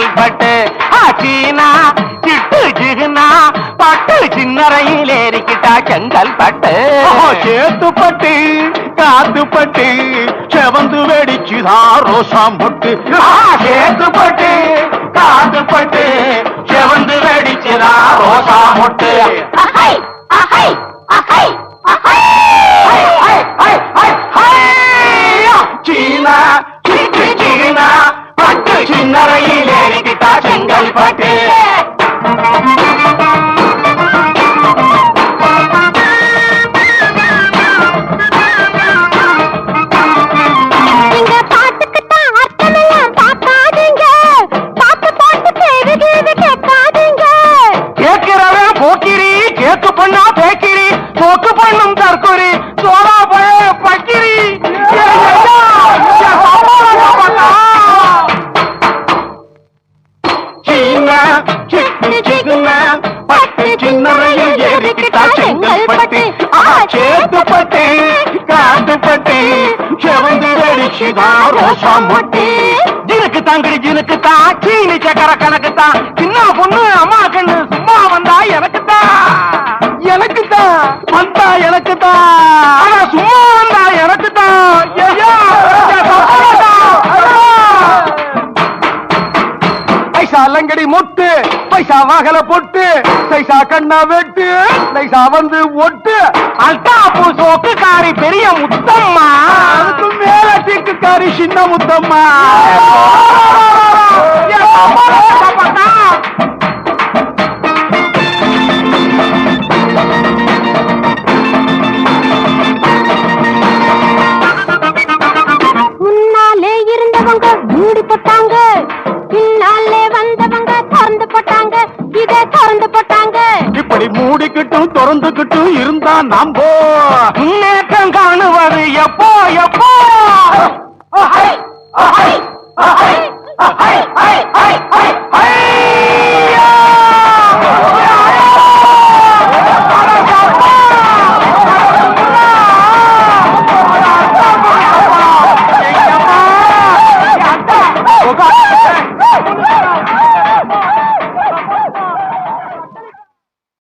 செங்கல்பட்டு ஆ, சீனா சிட்டு ஜிகுனா பட்டு சின்னரையில் ஏறிக்கிட்டா செங்கல்பட்டு சேத்துப்பட்டு காத்துப்பட்டு செவந்து வெடிச்சுதான் ரோசாம் பொட்டு ஆ, சேத்துப்பட்டு காத்துப்பட்டு செவந்து வெடிச்சுதா ரோசா மொட்டு. அஹை அஹை அஹை அஹை. செங்கல்பட்டு ஆ, சேத்துப்பட்டு காத்துப்பட்டு செவந்து வெடிச்சுதான் ரோசா மொட்டு ஜினுக்கு தான் தாங்கடி ஜினுக்கு தான் சீனி சக்கர கணக்கு தான் சின்ன பொண்ணு பழங்கடி முட்டு. பைசா வாகல பொட்டு. பைசா கண்ணா வெட்டு. பைசா வந்து ஒட்டு. அல்டாப்பு சோக்கு காரி பெரிய முத்தம்மா. அதுக்கு மேல டிக்கு காரி சின்ன முத்தம்மா. திறந்து போட்டாங்க. இப்படி மூடிக்கிட்டும் திறந்துக்கிட்டும் இருந்தா நம்போ முன்னேற்றம் காணுவது எப்போ எப்போ? அஹை, அஹை, அஹை, அஹை, அஹை,